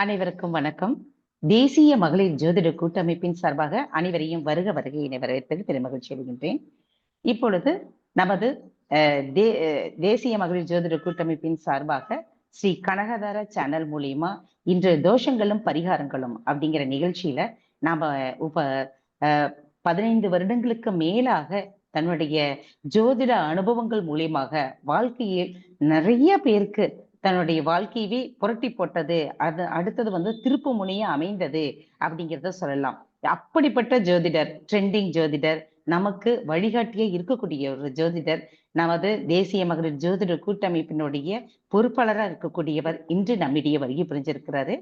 அனைவருக்கும் வணக்கம். தேசிய மகளிர் ஜோதிட கூட்டமைப்பின் சார்பாக அனைவரையும் வருக வருகை என வரவேற்பது பெருமகிழ்ச்சி அடைகின்றேன். இப்பொழுது நமது தேசிய மகளிர் ஜோதிட கூட்டமைப்பின் சார்பாக ஸ்ரீ கனகதார சேனல் மூலியமா இன்று தோஷங்களும் பரிகாரங்களும் அப்படிங்கிற நிகழ்ச்சியில நாம உப பதினைந்து வருடங்களுக்கு மேலாக தன்னுடைய ஜோதிட அனுபவங்கள் மூலியமாக வாழ்க்கையில் நிறைய பேருக்கு தன்னுடைய வாழ்க்கையவே புரட்டி போட்டது. அது அடுத்தது வந்து திருப்பு முனையா அமைந்தது அப்படிங்கிறத சொல்லலாம். அப்படிப்பட்ட ஜோதிடர் ட்ரெண்டிங் ஜோதிடர் நமக்கு வழிகாட்டியே இருக்கக்கூடிய ஒரு ஜோதிடர் நமது தேசிய மகளிர் ஜோதிடர் கூட்டமைப்பினுடைய பொறுப்பாளராக இருக்கக்கூடியவர் இன்று நம்மிடையே வருகை புரிஞ்சிருக்கிறாரு.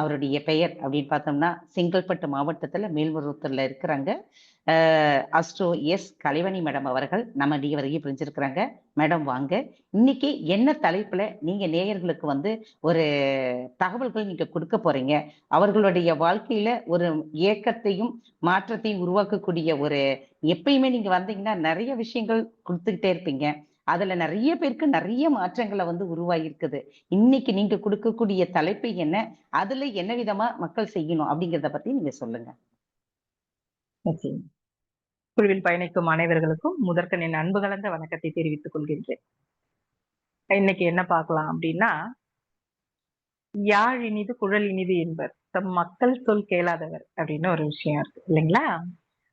அவருடைய பெயர் அப்படின்னு பார்த்தோம்னா செங்கல்பட்டு மாவட்டத்தில் மேல்மருவத்தூர்ல இருக்கிறாங்க. அஸ்ட்ரோ எஸ் கலைவணி மேடம் அவர்கள் நம்மிடையே வரைக்கும் பிரிஞ்சிருக்கிறாங்க. மேடம் வாங்க. இன்னைக்கு என்ன தலைப்புல நீங்க நேயர்களுக்கு வந்து ஒரு தகவல்கள் நீங்க கொடுக்க போறீங்க? அவர்களுடைய வாழ்க்கையில ஒரு ஏக்கத்தையும் மாற்றத்தையும் உருவாக்கக்கூடிய ஒரு எப்பயுமே நீங்க வந்தீங்கன்னா நிறைய விஷயங்கள் கொடுத்துக்கிட்டே இருப்பீங்க. அதுல நிறைய பேருக்கு நிறைய மாற்றங்களை வந்து உருவாகிருக்குது இன்னைக்கு நீங்க கொடுக்கக்கூடிய தலைப்பு என்ன? அதுல என்ன விதமா மக்கள் செய்யணும் அப்படிங்கறத பத்தி நீங்க சொல்லுங்க. குழுவில் பயணிக்கும் அனைவர்களுக்கும் முதற்கன் என் அன்பு கலந்த வணக்கத்தை தெரிவித்துக் கொள்கின்றேன். இன்னைக்கு என்ன பார்க்கலாம் அப்படின்னா யாழ் இனிது குழல் இனிது என்பர். தம் மக்கள் சொல் கேளாதவர் அப்படின்னு ஒரு விஷயம் இருக்கு இல்லைங்களா?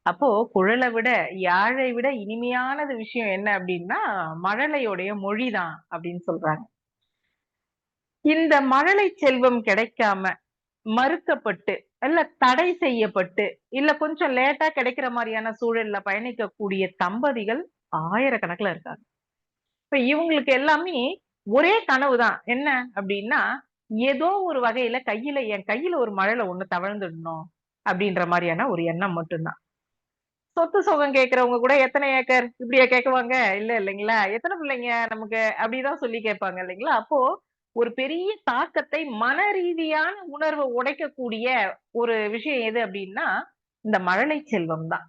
அப்போ குழலை விட யாழை விட இனிமையானது விஷயம் என்ன அப்படின்னா மழலையோடைய மொழிதான் அப்படின்னு சொல்றாங்க. இந்த மழலை செல்வம் கிடைக்காம மறுக்கப்பட்டு இல்ல தடை செய்யப்பட்டு இல்ல கொஞ்சம் லேட்டா கிடைக்கிற மாதிரியான சூழல்ல பயணிக்கக்கூடிய தம்பதிகள் ஆயிரக்கணக்குல இருக்காங்க. இப்ப இவங்களுக்கு எல்லாமே ஒரே கனவுதான் என்ன அப்படின்னா ஏதோ ஒரு வகையில கையில என் கையில ஒரு மழலை ஒண்ணு தவழ்ந்துடணும் அப்படின்ற மாதிரியான ஒரு எண்ணம் மட்டும்தான். சொத்து சுகம் கேக்குறவங்க கூட எத்தனை ஏக்கர் இப்படியா கேக்குவாங்க? இல்ல இல்லைங்களா? எத்தனை பிள்ளைங்க நமக்கு? அப்படிதான் சொல்லி கேட்பாங்க இல்லைங்களா? அப்போ ஒரு பெரிய தாக்கத்தை மன ரீதியான உணர்வை உடைக்கக்கூடிய ஒரு விஷயம் எது அப்படின்னா இந்த மழலை செல்வம் தான்.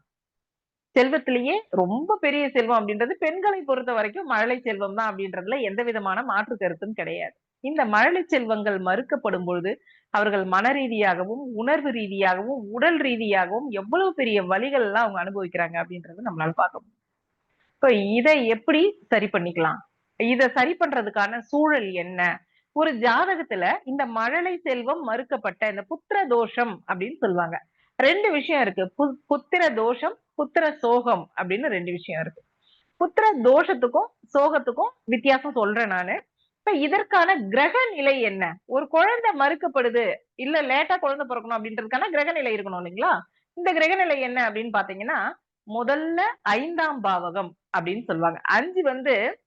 செல்வத்திலேயே ரொம்ப பெரிய செல்வம் அப்படின்றது பெண்களை பொறுத்த வரைக்கும் மழலை செல்வம் தான் அப்படின்றதுல எந்த விதமான மாற்று கருத்தும் கிடையாது. இந்த மழலை செல்வங்கள் மறுக்கப்படும் பொழுது அவர்கள் மன ரீதியாகவும் உணர்வு ரீதியாகவும் உடல் ரீதியாகவும் எவ்வளவு பெரிய வழிகள் எல்லாம் அவங்க அனுபவிக்கிறாங்க அப்படின்றது நம்மளால பார்க்க முடியும். இப்போ இதை எப்படி சரி பண்ணிக்கலாம்? இதை சரி பண்றதுக்கான சூழல் என்ன? ஒரு ஜாதகத்துல இந்த மழலை செல்வம் மறுக்கப்பட்ட இந்த புத்திர தோஷம் அப்படின்னு சொல்லுவாங்க. ரெண்டு விஷயம் இருக்கு. புத்திர தோஷம் புத்திர சோகம் அப்படின்னு ரெண்டு விஷயம் இருக்கு. புத்திர தோஷத்துக்கும் சோகத்துக்கும் வித்தியாசம் சொல்றேன் நானு. இப்ப இதற்கான கிரக நிலை என்ன? ஒரு குழந்தை மறுக்கப்படுது இல்ல லேட்டா குழந்தை பிறக்கணும் அப்படின்றதுக்கான கிரக நிலை இருக்கணும் இல்லைங்களா? இந்த கிரக நிலை என்ன அப்படின்னு பாத்தீங்கன்னா முதல்ல ஐந்தாம் பாவகம் அப்படின்னு சொல்லுவாங்க. அஞ்சு வந்து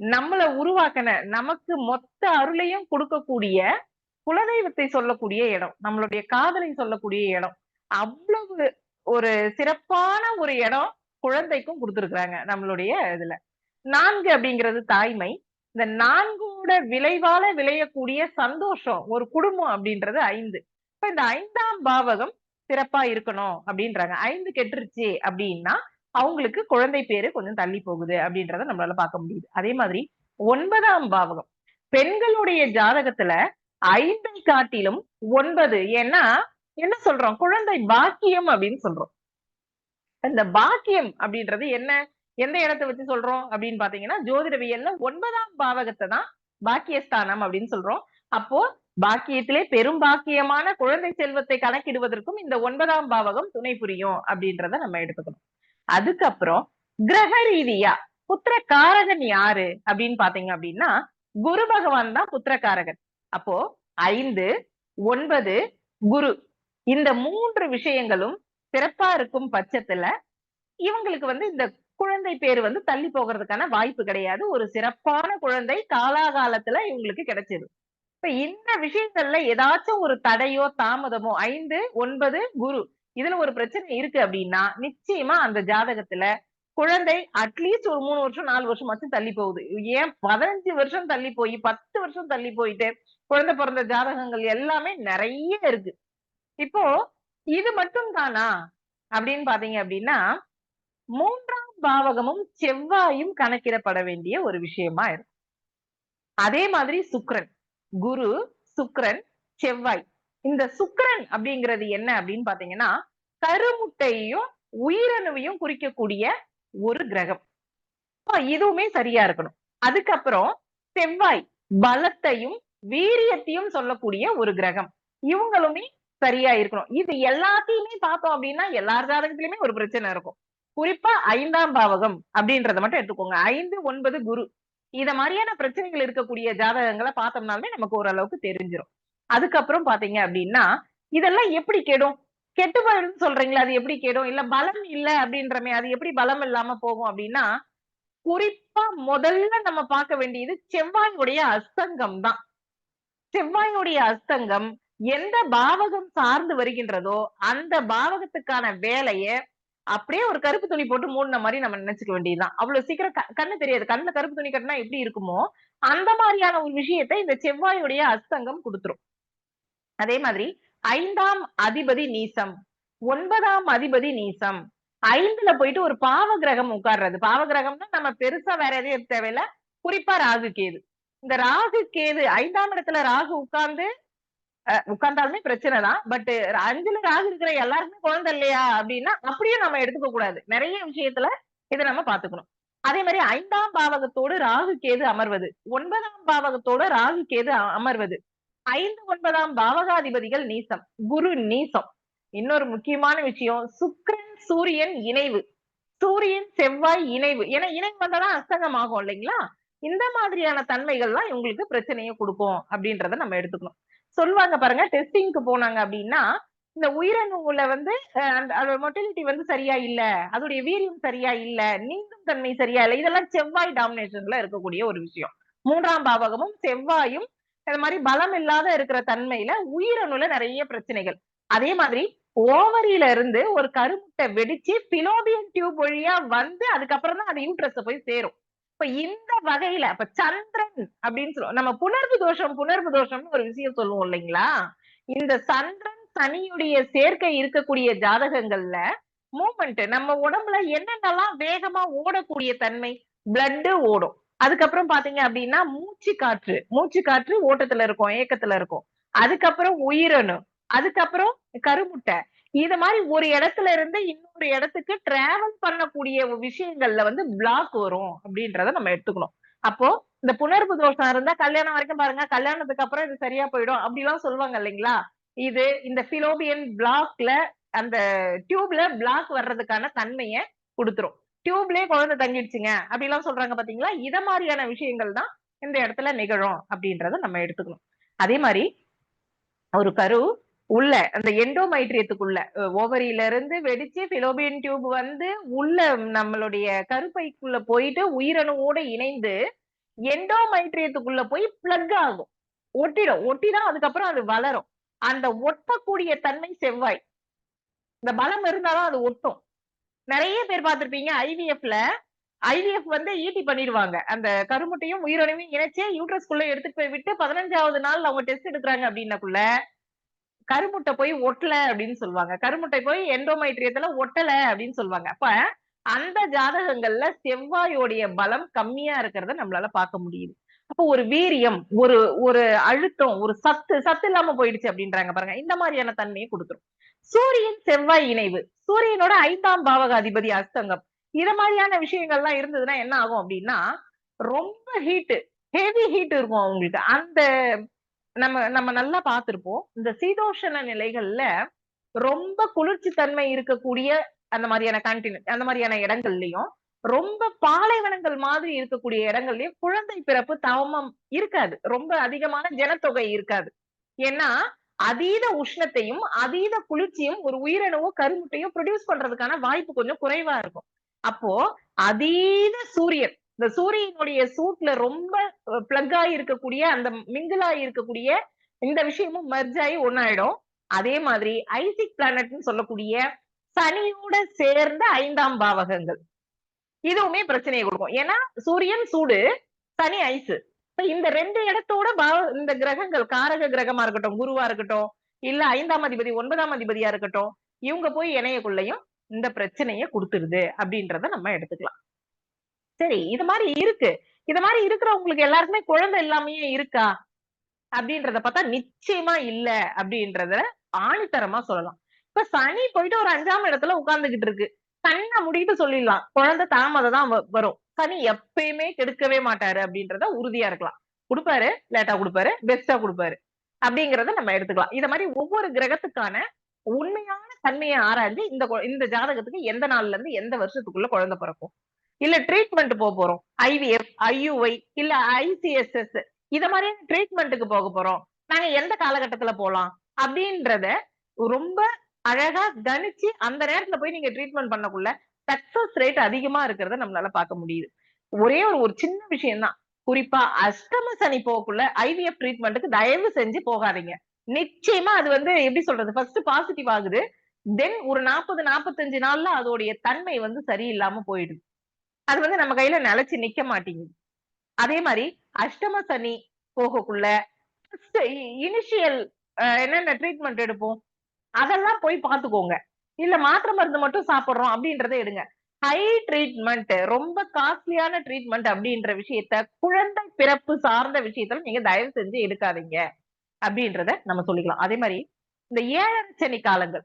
நம்மள உருவாக்கின நமக்கு மொத்த அருளையும் கொடுக்கக்கூடிய குலதெய்வத்தை சொல்லக்கூடிய இடம் நம்மளுடைய காதலை சொல்லக்கூடிய இடம். அவ்வளவு ஒரு சிறப்பான ஒரு இடம் குழந்தைக்கும் கொடுத்துருக்குறாங்க நம்மளுடைய இதுல. நான்கு அப்படிங்கிறது தாய்மை. இந்த நான்கோட விளைவால விளையக்கூடிய சந்தோஷம் ஒரு குடும்பம் அப்படின்றது ஐந்து. இப்ப இந்த ஐந்தாம் பாவகம் சிறப்பா இருக்கணும் அப்படின்றாங்க. ஐந்து கெட்டுருச்சு அப்படின்னா அவங்களுக்கு குழந்தை பேரு கொஞ்சம் தள்ளி போகுது அப்படின்றத நம்மளால பார்க்க முடியுது. அதே மாதிரி ஒன்பதாம் பாவகம். பெண்களுடைய ஜாதகத்துல ஐந்தை காட்டிலும் ஒன்பது. ஏன்னா என்ன சொல்றோம்? குழந்தை பாக்கியம் அப்படின்னு சொல்றோம். இந்த பாக்கியம் அப்படின்றது என்ன? எந்த இடத்தை வச்சு சொல்றோம் அப்படின்னு பாத்தீங்கன்னா ஜோதிடவியல்ல ஒன்பதாம் பாவகத்தை தான் பாக்கியஸ்தானம் அப்படின்னு சொல்றோம். அப்போ பாக்கியத்திலே பெரும் பாக்கியமான குழந்தை செல்வத்தை கணக்கிடுவதற்கும் இந்த ஒன்பதாம் பாவகம் துணை புரியும் அப்படின்றத நம்ம எடுத்துக்கணும். அதுக்கப்புறம் கிரக ரீதியா புத்திர காரகன் யாரு அப்படின்னு பாத்தீங்க அப்படின்னா குரு பகவான் தான் புத்திர காரகன். அப்போ ஐந்து ஒன்பது குரு. இந்த மூன்று விஷயங்களும் சிறப்பா இருக்கும் பட்சத்துல இவங்களுக்கு வந்து இந்த குழந்தை பேரு வந்து தள்ளி போகிறதுக்கான வாய்ப்பு கிடையாது. ஒரு சிறப்பான குழந்தை காலாகாலத்துல இவங்களுக்கு கிடைச்சது இப்ப இந்த விஷயங்கள்ல ஏதாச்சும் ஒரு தடையோ தாமதமோ ஐந்து ஒன்பது குரு இதுல ஒரு பிரச்சனை இருக்கு அப்படின்னா நிச்சயமா அந்த ஜாதகத்துல குழந்தை அட்லீஸ்ட் ஒரு மூணு வருஷம் நாலு வருஷமாச்சும் தள்ளி போகுது. ஏன் பதினஞ்சு வருஷம் தள்ளி போய் பத்து வருஷம் தள்ளி போயிட்டு குழந்தை பிறந்த ஜாதகங்கள் எல்லாமே நிறைய இருக்கு. இப்போ இது மட்டும் தானா அப்படின்னு பாத்தீங்க அப்படின்னா மூன்றாம் பாவகமும் செவ்வாயும் கணக்கிடப்பட வேண்டிய ஒரு விஷயமா இருக்கும். அதே மாதிரி சுக்ரன் குரு சுக்ரன் செவ்வாய். இந்த சுக்ரன் அப்படிங்கிறது என்ன அப்படின்னு பாத்தீங்கன்னா கருமுட்டையையும் உயிரணுவையும் குறிக்கக்கூடிய ஒரு கிரகம். இதுவுமே சரியா இருக்கணும். அதுக்கப்புறம் செவ்வாய் பலத்தையும் வீரியத்தையும் சொல்லக்கூடிய ஒரு கிரகம். இவங்களுமே சரியா இருக்கணும். இது எல்லாத்தையுமே பார்த்தோம் அப்படின்னா எல்லார் ஜாதகத்திலயுமே ஒரு பிரச்சனை இருக்கும். குறிப்பா ஐந்தாம் பாவகம் அப்படின்றத மட்டும் எடுத்துக்கோங்க. ஐந்து ஒன்பது குரு. இத மாதிரியான பிரச்சனைகள் இருக்கக்கூடிய ஜாதகங்களை பார்த்தோம்னாலுமே நமக்கு ஓரளவுக்கு தெரிஞ்சிடும் அதுக்கப்புறம் பாத்தீங்க அப்படின்னா இதெல்லாம் எப்படி கெடும்? கெட்டு போயிடும் சொல்றீங்களா அது எப்படி கெடும்? இல்ல பலம் இல்ல அப்படின்றமே அது எப்படி பலம் இல்லாம போகும் அப்படின்னா குறிப்பா முதல்ல நம்ம பார்க்க வேண்டியது செவ்வாயுடைய அஸ்தங்கம் தான். செவ்வாயுடைய அஸ்தங்கம் எந்த பாவகம் சார்ந்து வருகின்றதோ அந்த பாவகத்துக்கான வேலைய அப்படியே ஒரு கருப்பு துணி போட்டு மூடின மாதிரி நம்ம நினைச்சுக்க வேண்டியதுதான். அவ்வளவு சீக்கிரம் கண்ணு தெரியாது. கண்ணுல கருப்பு துணி கட்டினா எப்படி இருக்குமோ அந்த மாதிரியான ஒரு விஷயத்த இந்த செவ்வாயுடைய அஸ்தங்கம் கொடுத்துரும். அதே மாதிரி ஐந்தாம் அதிபதி நீசம் ஒன்பதாம் அதிபதி நீசம் ஐந்துல போயிட்டு ஒரு பாவ கிரகம் உட்கார்றது. பாவ கிரகம்னா நம்ம பெருசா வேற எதையும் தேவையில்ல. குறிப்பா ராகு கேது. இந்த ராகு கேது ஐந்தாம் இடத்துல ராகு உட்கார்ந்து உட்கார்ந்தாலுமே பிரச்சனை தான். பட் அஞ்சுல ராகு இருக்கிற எல்லாருக்குமே குழந்தை இல்லையா அப்படின்னா அப்படியே நம்ம எடுத்துக்க கூடாது. நிறைய விஷயத்துல இதை நம்ம பாத்துக்கணும் அதே மாதிரி ஐந்தாம் பாவகத்தோடு ராகு கேது அமர்வது. ஒன்பதாம் பாவகத்தோட ராகு கேது அமர்வது. ஐந்து ஒன்பதாம் பாவகாதிபதிகள் நீசம். குரு நீசம். இன்னொரு முக்கியமான விஷயம் சுக்கரன் சூரியன் இணைவு. சூரியன் செவ்வாய் இணைவு. ஏன்னா இணைவு வந்தாதான் அஸ்தங்கம் ஆகும் இல்லைங்களா? இந்த மாதிரியான தன்மைகள்லாம் இவங்களுக்கு பிரச்சனையை கொடுக்கும் அப்படின்றத நம்ம எடுத்துக்கணும். சொல்லுவாங்க பாருங்க டெஸ்டிங்க்கு போனாங்க அப்படின்னா இந்த உயிரணுல வந்து அந்த அதோட மொட்டிலிட்டி வந்து சரியா இல்ல அதோடைய வீரியம் சரியா இல்ல நீந்தும் தன்மை சரியா இல்ல இதெல்லாம் செவ்வாய் டாமினேஷன்ல இருக்கக்கூடிய ஒரு விஷயம். மூன்றாம் பாவகமும் செவ்வாயும் இந்த மாதிரி பலம் இல்லாத இருக்கிற தன்மையில உயிரணுல நிறைய பிரச்சனைகள். அதே மாதிரி ஓவரியில இருந்து ஒரு கருமுட்டை வெடிச்சு பிலோபியன் டியூப் வழியா வந்து அதுக்கப்புறம் தான் அது யூட்ரஸ போய் சேரும். இப்ப இந்த வகையில இப்ப சந்திரன் அப்படின்னு சொல்லுவோம். நம்ம புணர்வு தோஷம் புணர்வு தோஷம்னு ஒரு விஷயம் சொல்லுவோம் இல்லைங்களா? இந்த சந்திரன் சனியுடைய சேர்க்கை இருக்கக்கூடிய ஜாதகங்கள்ல மூமெண்ட் நம்ம உடம்புல என்னென்னலாம் வேகமா ஓடக்கூடிய தன்மை? பிளட்டு ஓடும். அதுக்கப்புறம் பாத்தீங்க அப்படின்னா மூச்சு காற்று. மூச்சு காற்று ஓட்டத்துல இருக்கும் ஏக்கத்துல இருக்கும். அதுக்கப்புறம் உயிரணு. அதுக்கப்புறம் கருமுட்டை. இது மாதிரி ஒரு இடத்துல இருந்து இன்னொரு இடத்துக்கு டிராவல் பண்ணக்கூடிய விஷயங்கள்ல வந்து பிளாக் வரும் அப்படின்றத நம்ம எடுத்துக்கணும். அப்போ இந்த புணர்வு தோஷம் இருந்தா கல்யாணம் வரைக்கும் பாருங்க கல்யாணத்துக்கு அப்புறம் இது சரியா போயிடும் அப்படிலாம் சொல்லுவாங்க இல்லைங்களா? இது இந்த பிலோபியன் பிளாக்ல அந்த டியூப்ல பிளாக் வர்றதுக்கான தன்மைய கொடுத்துரும். டியூப்லயே குழந்தை தங்கிடுச்சுங்க அப்படிலாம் சொல்றாங்க பாத்தீங்களா? இத மாதிரியான விஷயங்கள் தான் இந்த இடத்துல நிகழும் அப்படின்றத நம்ம எடுத்துக்கணும். அதே மாதிரி ஒரு கரு உள்ள அந்த எண்டோமைட்ரியத்துக்குள்ள ஓவரியில இருந்து வெடிச்சு பிலோபியன் டியூப் வந்து உள்ள நம்மளுடைய கருப்பைக்குள்ள போயிட்டு உயிரணுவோட இணைந்து எண்டோமைட்ரியத்துக்குள்ள போய் பிளக் ஆகும். ஒட்டிடும். ஒட்டிதான் அதுக்கப்புறம் அது வளரும். அந்த ஒட்டக்கூடிய தன்மை செவ்வாய். இந்த பலம் இருந்தாலும் அது ஒட்டும். நிறைய பேர் பார்த்திருப்பீங்க ஐவிஎஃப்ல ஐவிஎஃப் வந்து ஈட்டி பண்ணிடுவாங்க. அந்த கருமுட்டையும் உயிரணுவையும் இணைச்சே யூட்ரஸ்குள்ள எடுத்துட்டு போய் விட்டு பதினஞ்சாவது நாள் அவங்க டெஸ்ட் எடுக்கிறாங்க அப்படின்னக்குள்ள கருமுட்டை போய் ஒட்டல அப்படின்னு சொல்லுவாங்க. கருமுட்டை போய் எண்டோமைட்ரியத்துல ஒட்டல அப்படின்னு சொல்லுவாங்க. அப்ப அந்த ஜாதகங்கள்ல செவ்வாயோடைய பலம் கம்மியா இருக்கிறத நம்மளால பார்க்க முடியுது. அப்போ ஒரு வீரியம் ஒரு ஒரு அழுத்தம் ஒரு சத்து சத்து இல்லாம போயிடுச்சு அப்படின்றாங்க பாருங்க. இந்த மாதிரியான தன்மையை கொடுத்துரும். சூரியன் செவ்வாய் இணைவு. சூரியனோட ஐந்தாம் பாவக அதிபதி அஸ்தங்கம் இத மாதிரியான விஷயங்கள்லாம் இருந்ததுன்னா என்ன ஆகும் அப்படின்னா ரொம்ப ஹீட் ஹெவி ஹீட் இருக்கும் அவங்களுக்கு. அந்த நம்ம நம்ம நல்லா பார்த்திருப்போம். இந்த சீதோஷண நிலைகள்ல ரொம்ப குளிர்ச்சி தன்மை இருக்கக்கூடிய அந்த மாதிரியான கான்டினென்ட் அந்த மாதிரியான இடங்கள்லயும் ரொம்ப பாலைவனங்கள் மாதிரி இருக்கக்கூடிய இடங்கள்லயும் குழந்தை பிறப்பு தவமம் இருக்காது. ரொம்ப அதிகமான ஜனத்தொகை இருக்காது. ஏன்னா அதீத உஷ்ணத்தையும் அதீத குளிர்ச்சியும் ஒரு உயிரணுவோ கருமுட்டையோ ப்ரொடியூஸ் பண்றதுக்கான வாய்ப்பு கொஞ்சம் குறைவா இருக்கும். அப்போ அதீத சூரியன் இந்த சூரியனுடைய சூட்ல ரொம்ப பிளக் ஆகி இருக்கக்கூடிய அந்த மிங்கிள் ஆகி இருக்கக்கூடிய இந்த விஷயமும் மெர்ஜ் ஆகி ஒன்னாயிடும் அதே மாதிரி ஐசிக் பிளானட்னு சொல்லக்கூடிய சனியோட சேர்ந்த ஐந்தாம் பாவகங்கள். இதுவுமே பிரச்சனையை கொடுக்கும். ஏன்னா சூரியன் சூடு சனி ஐஸ் இந்த ரெண்டு இடத்தோட பாவ இந்த கிரகங்கள் காரக கிரகமா இருக்கட்டும் குருவா இருக்கட்டும் இல்ல ஐந்தாம் அதிபதி ஒன்பதாம் அதிபதியா இருக்கட்டும் இவங்க போய் இணையக்குள்ளயும் இந்த பிரச்சனைய கொடுத்துருது அப்படின்றத நம்ம எடுத்துக்கலாம். சரி இது மாதிரி இருக்கு. இது மாதிரி இருக்கிறவங்களுக்கு எல்லாருக்குமே குழந்தை இல்லாமயே இருக்கா? அப்படின்றத பார்த்தா நிச்சயமா இல்ல அப்படின்றத ஆணித்தரமா சொல்லலாம். இப்ப சனி போயிட்டு ஒரு அஞ்சாம் இடத்துல உட்கார்ந்துகிட்டு இருக்கு. கண்ணை முடிட்டு சொல்லிடலாம். குழந்தை தாமதம் தான் வரும். சனி எப்பயுமே கெடுக்கவே மாட்டாரு அப்படின்றத உறுதியா இருக்கலாம். கொடுப்பாரு லேட்டா கொடுப்பாரு பெஸ்டா கொடுப்பாரு. அப்படிங்கறத நம்ம எடுத்துக்கலாம். இத மாதிரி ஒவ்வொரு கிரகத்துக்கான உண்மையான தன்மையை ஆராய்ஞ்சு இந்த இந்த ஜாதகத்துக்கு எந்த நாள்ல இருந்து எந்த வருஷத்துக்குள்ள குழந்தை பிறக்கும்? இல்ல ட்ரீட்மெண்ட் போக போறோம். ஐவிஎஃப் ஐயுஐ இல்ல ஐசிஎஸ்எஸ் இத மாதிரியான ட்ரீட்மெண்ட்டுக்கு போக போறோம். நாங்க எந்த காலகட்டத்துல போலாம்? அப்படின்றத ரொம்ப அழகா கணிச்சு அந்த நேரத்துல போய் நீங்க ட்ரீட்மெண்ட் பண்ணக்குள்ள சக்சஸ் ரேட் அதிகமா இருக்கிறத நம்மளால பார்க்க முடியுது. ஒரே ஒரு ஒரு சின்ன விஷயம் தான் குறிப்பா அஷ்டம சனி போக்குள்ள ஐவிஎஃப் ட்ரீட்மெண்ட்டுக்கு தயவு செஞ்சு போகாதீங்க. நிச்சயமா அது வந்து எப்படி சொல்றது? ஃபர்ஸ்ட் பாசிட்டிவ் ஆகுது. தென் ஒரு நாற்பது நாற்பத்தஞ்சு நாள்ல அதோடைய தன்மை வந்து சரியில்லாம போயிடுது. அது வந்து நம்ம கையில நிலைச்சு நிக்க மாட்டேங்குது. அதே மாதிரி அஷ்டம சனி போகக்குள்ள இனிஷியல் என்னென்ன ட்ரீட்மெண்ட் எடுப்போம்? அதெல்லாம் போய் பாத்துக்கோங்க இல்ல மாத்திரை மருந்து மட்டும் சாப்பிடுறோம் அப்படின்றத எடுங்க. ஹை ட்ரீட்மெண்ட் ரொம்ப காஸ்ட்லியான ட்ரீட்மெண்ட் அப்படின்ற விஷயத்த குழந்தை பிறப்பு சார்ந்த விஷயத்துல நீங்க தயவு செஞ்சு எடுக்காதீங்க அப்படின்றத நம்ம சொல்லிக்கலாம். அதே மாதிரி இந்த ஏழரை சனி காலங்கள்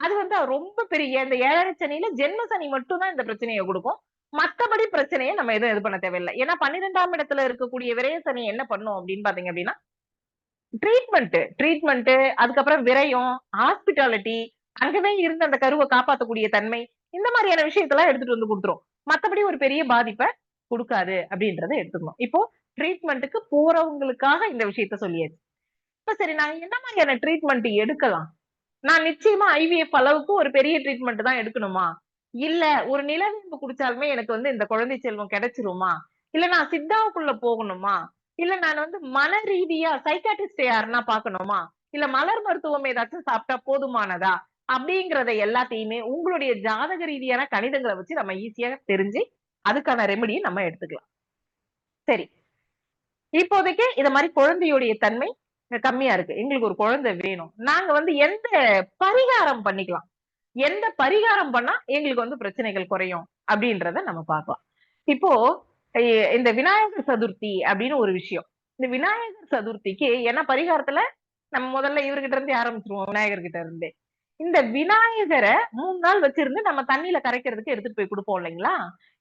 அது வந்து ரொம்ப பெரிய இந்த ஏழரை சனியில ஜென்ம சனி மட்டும் தான் இந்த பிரச்சனையை கொடுக்கும். மத்தபடி பிரச்சனையை நம்ம எதுவும் இது பண்ண தேவையில்லை. ஏன்னா பன்னிரெண்டாம் இடத்துல இருக்கக்கூடிய விரயசனி என்ன பண்ணும் அப்படின்னு பாத்தீங்க அப்படின்னா ட்ரீட்மெண்ட் ட்ரீட்மெண்ட் அதுக்கப்புறம் விரயம் ஹாஸ்பிட்டாலிட்டி அங்கவே இருந்து அந்த கருவை காப்பாத்தக்கூடிய தன்மை இந்த மாதிரியான விஷயத்தெல்லாம் எடுத்துட்டு வந்து கொடுத்துரும். மத்தபடி ஒரு பெரிய பாதிப்பை கொடுக்காது அப்படின்றத எடுத்துக்கணும். இப்போ ட்ரீட்மெண்ட்டுக்கு போறவங்களுக்காக இந்த விஷயத்த சொல்லியாச்சு. இப்ப சரி நாங்க என்ன மாதிரியான ட்ரீட்மெண்ட் எடுக்கலாம்? நான் நிச்சயமா ஐவிஎஃப் அளவுக்கு ஒரு பெரிய ட்ரீட்மெண்ட் தான் எடுக்கணுமா? இல்ல ஒரு நிலவேம்பு குடிச்சாலுமே எனக்கு வந்து இந்த குழந்தை செல்வம் கிடைச்சிருமா? இல்ல நான் சித்தாவுக்குள்ள போகணுமா? இல்ல நான் வந்து மன ரீதியா சைக்காட்டிஸ்ட் யாருன்னா பாக்கணுமா இல்ல மலர் மருத்துவம் ஏதாச்சும் சாப்பிட்டா போதுமானதா? அப்படிங்கறத எல்லாத்தையுமே உங்களுடைய ஜாதக ரீதியான கணிதங்களை வச்சு நம்ம ஈஸியா தெரிஞ்சு அதுக்கான ரெமெடியை நம்ம எடுத்துக்கலாம். சரி. இப்போதைக்கு இத மாதிரி குழந்தையுடைய தன்மை கம்மியா இருக்கு. எங்களுக்கு ஒரு குழந்தை வேணும். நாங்க வந்து எந்த பரிகாரம் பண்ணிக்கலாம்? எந்த பரிகாரம் பண்ணா எங்களுக்கு வந்து பிரச்சனைகள் குறையும் அப்படின்றத நம்ம பார்க்கலாம். இப்போ இந்த விநாயகர் சதுர்த்தி அப்படின்னு ஒரு விஷயம். இந்த விநாயகர் சதுர்த்திக்கு என்ன பரிகாரத்துல? நம்ம முதல்ல இவர்கிட்ட இருந்து ஆரம்பிச்சிருவோம் விநாயகர் கிட்ட இருந்தே. இந்த விநாயகரை மூணு நாள் வச்சிருந்து நம்ம தண்ணியில கரைக்கிறதுக்கு எடுத்துட்டு போய் கொடுப்போம் இல்லைங்களா?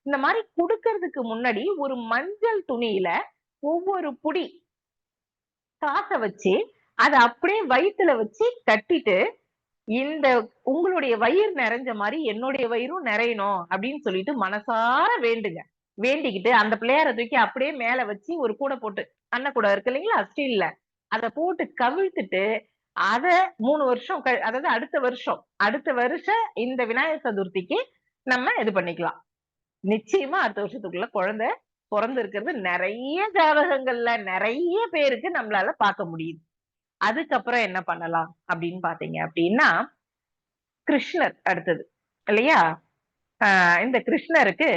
இந்த மாதிரி கொடுக்கறதுக்கு முன்னாடி ஒரு மஞ்சள் துணியில ஒவ்வொரு புடி காசை வச்சு அதை அப்படியே வயித்துல வச்சு கட்டிட்டு இந்த உங்களுடைய வயிறு நிறைஞ்ச மாதிரி என்னுடைய வயிறும் நிறையணும் அப்படின்னு சொல்லிட்டு மனசார வேண்டுங்க. வேண்டிக்கிட்டு அந்த பிள்ளையார தூக்கி அப்படியே மேல வச்சு ஒரு கூடை போட்டு அண்ணன் கூட இருக்கு இல்லைங்களா ஸ்டீல்ல அத போட்டு கவிழ்த்துட்டு அத மூணு வருஷம் க- அதாவது அடுத்த வருஷம் அடுத்த வருஷம் இந்த விநாயகர் சதுர்த்திக்கு நம்ம இது பண்ணிக்கலாம். நிச்சயமா அடுத்த வருஷத்துக்குள்ள குழந்தை பிறந்து இருக்கிறது நிறைய ஜாதகங்கள்ல நிறைய பேருக்கு நம்மளால பார்க்க முடியுது. அதுக்கப்புறம் என்ன பண்ணலாம் அப்படின்னு பாத்தீங்க அப்படின்னா கிருஷ்ணர் அடுத்தது இல்லையா? ஆஹ் இந்த கிருஷ்ணருக்கு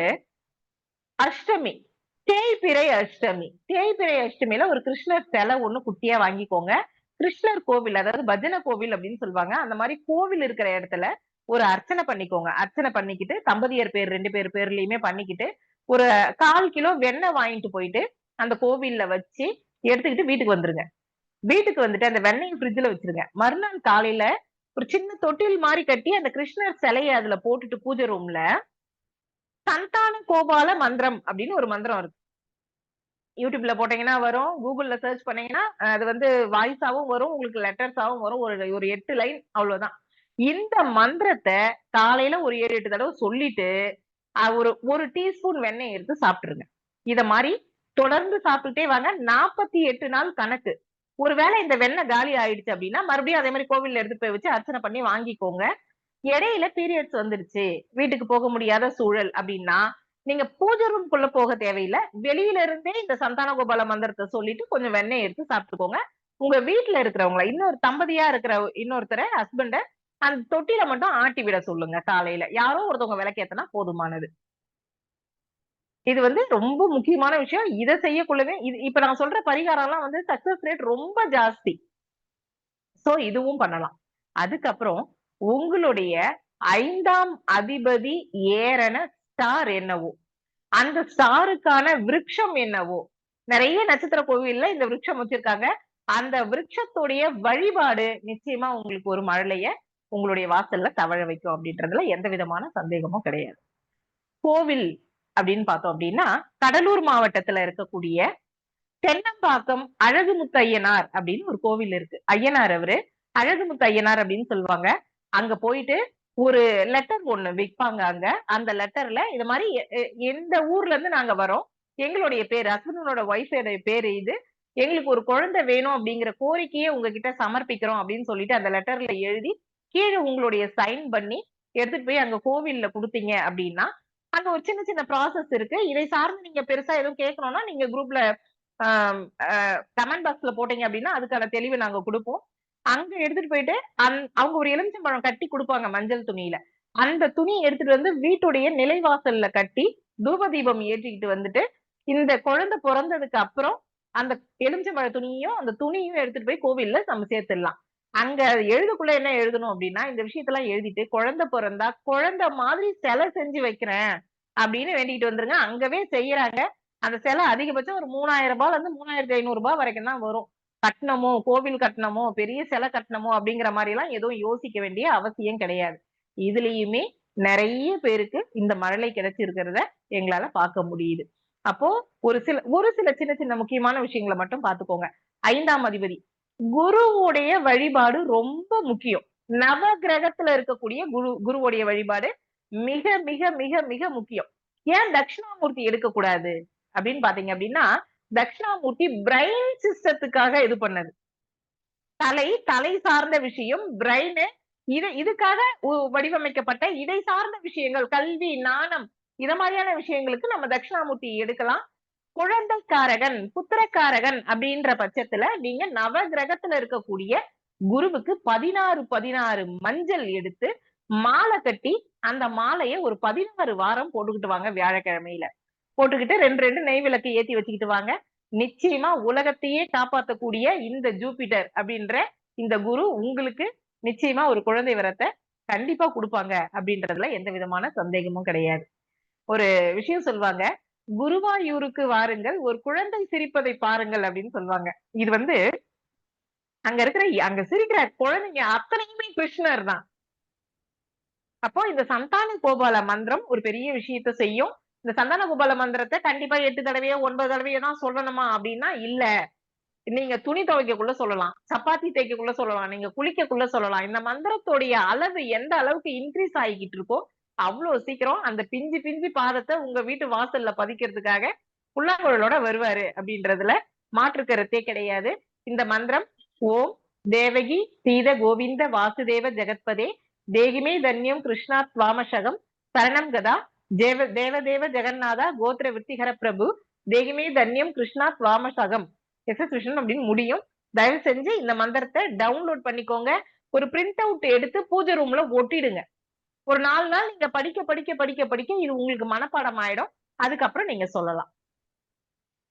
அஷ்டமி தேய்பிறை அஷ்டமி. தேய்பிறை அஷ்டமியில ஒரு கிருஷ்ணர் சிலை ஒண்ணு குட்டியா வாங்கிக்கோங்க. கிருஷ்ணர் கோவில் அதாவது பஜனை கோவில் அப்படின்னு சொல்லுவாங்க. அந்த மாதிரி கோவில் இருக்கிற இடத்துல ஒரு அர்ச்சனை பண்ணிக்கோங்க. அர்ச்சனை பண்ணிக்கிட்டு தம்பதியர் பேர் ரெண்டு பேர் பேர்லயுமே பண்ணிக்கிட்டு ஒரு கால் கிலோ வெண்ணெய் வாங்கிட்டு போயிட்டு அந்த கோவில்ல வச்சு எடுத்துக்கிட்டு வீட்டுக்கு வந்துருங்க. வீட்டுக்கு வந்துட்டு அந்த வெண்ணெயை ஃப்ரிட்ஜ்ல வச்சிருங்க. மறுநாள் காலையில ஒரு சின்ன தொட்டில் மாதிரி கட்டி அந்த கிருஷ்ணர் சிலையை அதுல போட்டுட்டு பூஜை ரூம்ல சந்தான கோபால மந்திரம் அப்படின்னு ஒரு மந்திரம் இருக்கு. யூடியூப்ல போட்டீங்கன்னா வரும் கூகுள்ல சர்ச் பண்ணீங்கன்னா அது வந்து வாய்ஸாவும் வரும் உங்களுக்கு லெட்டர்ஸாவும் வரும் ஒரு ஒரு எட்டு லைன் அவ்வளவுதான். இந்த மந்திரத்தை காலையில ஒரு ஏழு எட்டு தடவை சொல்லிட்டு ஒரு ஒரு டீஸ்பூன் வெண்ணெய் எடுத்து சாப்பிட்டுருங்க. இத மாதிரி தொடர்ந்து சாப்பிட்டுட்டே வாங்க. நாற்பத்தி எட்டு நாள் கணக்கு. ஒருவேளை இந்த வெண்ணெய் காலி ஆயிடுச்சு அப்படின்னா மறுபடியும் அதே மாதிரி கோவில்ல எடுத்து போய் வச்சு அர்ச்சனை பண்ணி வாங்கிக்கோங்க. இடையில பீரியட்ஸ் வந்துருச்சு. வீட்டுக்கு போக முடியாத சூழல் அப்படின்னா நீங்க பூஜை ரூம்குள்ள போக தேவையில்லை. வெளியில இருந்தே இந்த சந்தான கோபால மந்திரத்தை சொல்லிட்டு கொஞ்சம் வெண்ணெய் எடுத்து சாப்பிட்டுக்கோங்க. உங்க வீட்டுல இருக்கிறவங்கள இன்னொரு தம்பதியா இருக்கிற இன்னொருத்தரை ஹஸ்பண்ட அந்த தொட்டில மட்டும் ஆட்டி விட சொல்லுங்க காலையில. யாரோ ஒருத்தவங்க விளக்கேத்தனா போதுமானது. இது வந்து ரொம்ப முக்கியமான விஷயம். இதை செய்யக்குள்ளவே இது இப்ப நான் சொல்ற பரிகாரம் எல்லாம் வந்து சக்சஸ் ரேட் ரொம்ப ஜாஸ்தி. சோ இதுவும் பண்ணலாம். அதுக்கப்புறம் உங்களுடைய ஐந்தாம் அதிபதி ஏறன ஸ்டார் என்னவோ அந்த ஸ்டாருக்கான விருட்சம் என்னவோ நிறைய நட்சத்திர கோவில்ல இந்த விருட்சம் வச்சிருக்காங்க. அந்த விருட்சத்துடைய வழிபாடு நிச்சயமா உங்களுக்கு ஒரு மழலைய உங்களுடைய வாசல்ல தவழ வைக்கும் அப்படின்றதுல எந்த விதமான சந்தேகமும் கிடையாது. கோவில் அப்படின்னு பார்த்தோம் அப்படின்னா கடலூர் மாவட்டத்துல இருக்கக்கூடிய தென்னம்பாக்கம் அழகுமுத்து ஐயனார் அப்படின்னு ஒரு கோவில் இருக்கு. ஐயனார் அவரு அழகுமுத்து ஐயனார் அப்படின்னு சொல்லுவாங்க. அங்க போயிட்டு ஒரு லெட்டர் ஒண்ணு விற்பாங்க அங்க. அந்த லெட்டர்ல இது மாதிரி எந்த ஊர்ல இருந்து நாங்க வரோம் எங்களுடைய பேர் ஹஸ்பண்டோட ஒய்ஃபோட பேரு இது. எங்களுக்கு ஒரு குழந்தை வேணும் அப்படிங்கிற கோரிக்கையை உங்ககிட்ட சமர்ப்பிக்கிறோம் அப்படின்னு சொல்லிட்டு அந்த லெட்டர்ல எழுதி கீழே உங்களுடைய சைன் பண்ணி எடுத்துட்டு போய் அங்க கோவில்ல கொடுத்தீங்க அப்படின்னா அங்க ஒரு சின்ன சின்ன ப்ராசஸ் இருக்கு. இதை சார்ந்து நீங்க பெருசா எதுவும் கேட்கணும்னா நீங்க குரூப்ல கமெண்ட் பாக்ஸ்ல போட்டீங்க அப்படின்னா அதுக்கான தெளிவு நாங்க கொடுப்போம். அங்க எடுத்துட்டு போயிட்டு அந் அவங்க ஒரு எலுமிச்சம்பழம் கட்டி கொடுப்பாங்க மஞ்சள் துணியில. அந்த துணியை எடுத்துட்டு வந்து வீட்டுடைய நிலைவாசல்ல கட்டி தூப தீபம் ஏற்றிக்கிட்டு வந்துட்டு இந்த குழந்தை பிறந்ததுக்கு அப்புறம் அந்த எலுமிச்சம்பழ துணியையும் அந்த துணியும் எடுத்துட்டு போய் கோவில்ல நம்ம சேர்த்துடலாம். அங்க எழுதுக்குள்ள என்ன எழுதணும் அப்படின்னா இந்த விஷயத்தெல்லாம் எழுதிட்டு குழந்தை பிறந்தா குழந்தை மாதிரி சிலை செஞ்சு வைக்கிறேன் அப்படின்னு வேண்டிட்டு வந்துருங்க. அங்கவே செய்யறாங்க. அந்த சிலை அதிகபட்சம் ஒரு மூணாயிரம் ரூபாய்ல இருந்து மூணாயிரத்தி ஐநூறு ரூபாய் வரைக்கும் தான் வரும். கட்டணமோ கோவில் கட்டணமோ பெரிய சிலை கட்டணமோ அப்படிங்கிற மாதிரி எல்லாம் எதுவும் யோசிக்க வேண்டிய அவசியம் கிடையாது. இதுலயுமே நிறைய பேருக்கு இந்த மழலை கிடைச்சிருக்கிறத எங்களால பார்க்க முடியுது. அப்போ ஒரு சில ஒரு சில சின்ன சின்ன முக்கியமான விஷயங்களை மட்டும் பார்த்துக்கோங்க. ஐந்தாம் அதிபதி. குருவுடைய வழிபாடு ரொம்ப முக்கியம். நவ கிரகத்துல இருக்கக்கூடிய குரு குருவுடைய வழிபாடு மிக மிக மிக மிக முக்கியம். ஏன் தட்சிணாமூர்த்தி எடுக்கக்கூடாது? அப்படின்னு பாத்தீங்க அப்படின்னா தட்சிணாமூர்த்தி பிரைன் சிஸ்டத்துக்காக இது பண்ணது. தலை தலை சார்ந்த விஷயம் பிரெயின் இது இதுக்காக வடிவமைக்கப்பட்ட இதை சார்ந்த விஷயங்கள் கல்வி நாணம் இத மாதிரியான விஷயங்களுக்கு நம்ம தட்சிணாமூர்த்தி எடுக்கலாம். குழந்தைக்காரகன் புத்திரக்காரகன் அப்படின்ற பட்சத்துல நீங்க நவ கிரகத்துல இருக்கக்கூடிய குருவுக்கு பதினாறு பதினாறு மஞ்சள் எடுத்து மாலை கட்டி அந்த மாலையை ஒரு பதினாறு வாரம் போட்டுக்கிட்டு வாங்க வியாழக்கிழமையில. போட்டுக்கிட்டு ரெண்டு ரெண்டு நெய் விளக்கு ஏத்தி வச்சுக்கிட்டு வாங்க. நிச்சயமா உலகத்தையே காப்பாத்தக்கூடிய இந்த ஜூபிட்டர் அப்படின்ற இந்த குரு உங்களுக்கு நிச்சயமா ஒரு குழந்தை வரத்தை கண்டிப்பா கொடுப்பாங்க அப்படின்றதுல எந்த விதமான சந்தேகமும் கிடையாது. ஒரு விஷயம் சொல்லுவாங்க குருவாயூருக்கு வாருங்கள் ஒரு குழந்தை சிரிப்பதை பாருங்கள் அப்படின்னு சொல்லுவாங்க. இது வந்து அங்க இருக்கிற அங்க சிரிக்கிற குழந்தைங்க அத்தனையுமே கிருஷ்ணர் தான். அப்போ இந்த சந்தான கோபால மந்திரம் ஒரு பெரிய விஷயத்த செய்யும். இந்த சந்தான கோபால மந்திரத்தை கண்டிப்பா எட்டு தடவையோ ஒன்பது தடவையோ தான் சொல்லணுமா அப்படின்னா இல்ல. நீங்க துணி துவைக்கக்குள்ள சொல்லலாம் சப்பாத்தி தேய்க்கக்குள்ள சொல்லலாம் நீங்க குளிக்கக்குள்ள சொல்லலாம். இந்த மந்திரத்தோடைய அளவு எந்த அளவுக்கு இன்க்ரீஸ் ஆகிக்கிட்டு இருக்கோ அவ்வளவு சீக்கிரம் அந்த பிஞ்சு பிஞ்சு பாதத்தை உங்க வீட்டு வாசல்ல பதிக்கிறதுக்காக புல்லாங்குழலோட வருவாரு அப்படின்றதுல மாற்று கருத்தே கிடையாது. இந்த மந்திரம் ஓம் தேவகி சீத கோவிந்த வாசுதேவ ஜெகத்பதே தேகிமே தன்யம் கிருஷ்ணா துவாமசகம் சரணம் கதா தேவ தேவதேவ ஜெகநாதா கோத்திர விருத்திகர பிரபு தேகிமே தன்யம் கிருஷ்ணா துவாமசகம். எஸ் எஸ் கிருஷ்ணன் அப்படின்னு முடியும். தயவு செஞ்சு இந்த மந்திரத்தை டவுன்லோட் பண்ணிக்கோங்க. ஒரு பிரிண்ட் அவுட் எடுத்து பூஜை ரூம்ல ஒட்டிடுங்க. ஒரு நாலு நாள் நீங்க படிக்க படிக்க படிக்க படிக்க இது உங்களுக்கு மனப்பாடம் ஆயிடும். அதுக்கப்புறம் நீங்க சொல்லலாம்.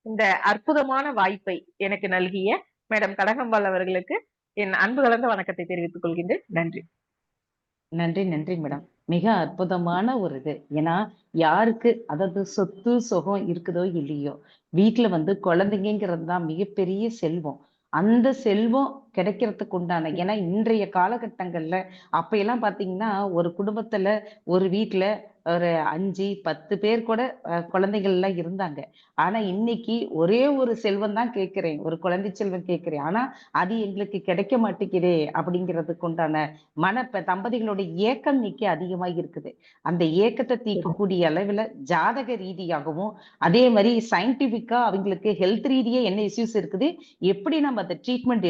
இந்த அற்புதமான வாய்ப்பை எனக்கு நல்கிய மேடம் கடகம்பால் அவர்களுக்கு என் அன்பு கலந்த வணக்கத்தை தெரிவித்துக் கொள்கின்றேன். நன்றி. நன்றி நன்றி மேடம். மிக அற்புதமான ஒரு இது. ஏன்னா யாருக்கு அதாவது சொத்து சுகம் இருக்குதோ இல்லையோ வீட்டுல வந்து குழந்தைங்கிறது தான் மிகப்பெரிய செல்வம். அந்த செல்வம் கிடைக்கிறதுக்கு உண்டான ஏன்னா இன்றைய காலகட்டங்கள்ல அப்ப எல்லாம் பாத்தீங்கன்னா ஒரு குடும்பத்துல ஒரு வீட்டுல ஒரு அஞ்சு பத்து பேர் கூட குழந்தைகள் எல்லாம் இருந்தாங்க. ஆனா இன்னைக்கு ஒரே ஒரு செல்வம் தான் கேட்கிறேன் ஒரு குழந்தை செல்வம் கேட்கிறேன். ஆனா அது எங்களுக்கு கிடைக்க மாட்டேங்குதே அப்படிங்கிறதுக்கு உண்டான மன தம்பதிகளோட தம்பதிகளுடைய ஏக்கம் இன்னைக்கு அதிகமா இருக்குது. அந்த ஏக்கத்தை தீர்க்கக்கூடிய அளவுல ஜாதக ரீதியாகவும் அதே மாதிரி சயின்டிபிக்கா அவங்களுக்கு ஹெல்த் ரீதியா என்ன இஷ்யூஸ் இருக்குது எப்படி நம்ம அந்த ட்ரீட்மெண்ட்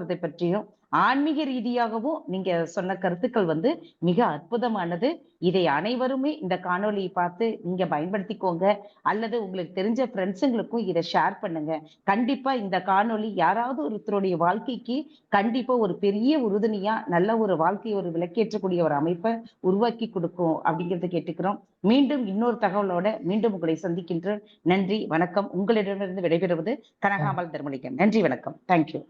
எடுத்துக்கலாங்கிறதை பற்றியும் ஆன்மீக ரீதியாகவும் நீங்க சொன்ன கருத்துக்கள் வந்து மிக அற்புதமானது. இதை அனைவருமே இந்த காணொளியை பார்த்து நீங்க பயன்படுத்திக்கோங்க. அல்லது உங்களுக்கு தெரிஞ்ச ஃப்ரெண்ட்ஸுங்களுக்கும் இதை ஷேர் பண்ணுங்க. கண்டிப்பா இந்த காணொளி யாராவது ஒருத்தருடைய வாழ்க்கைக்கு கண்டிப்பா ஒரு பெரிய உறுதுணையா நல்ல ஒரு வாழ்க்கையை ஒரு விளக்கேற்றக்கூடிய ஒரு அமைப்பை உருவாக்கி கொடுக்கும் அப்படிங்கறத கேட்டுக்கிறோம். மீண்டும் இன்னொரு தகவலோட மீண்டும் உங்களை சந்திக்கின்ற நன்றி வணக்கம். உங்களிடமிருந்து விடைபெறுவது கனகாமல் தர்மலிங்கம். நன்றி வணக்கம். தேங்க்யூ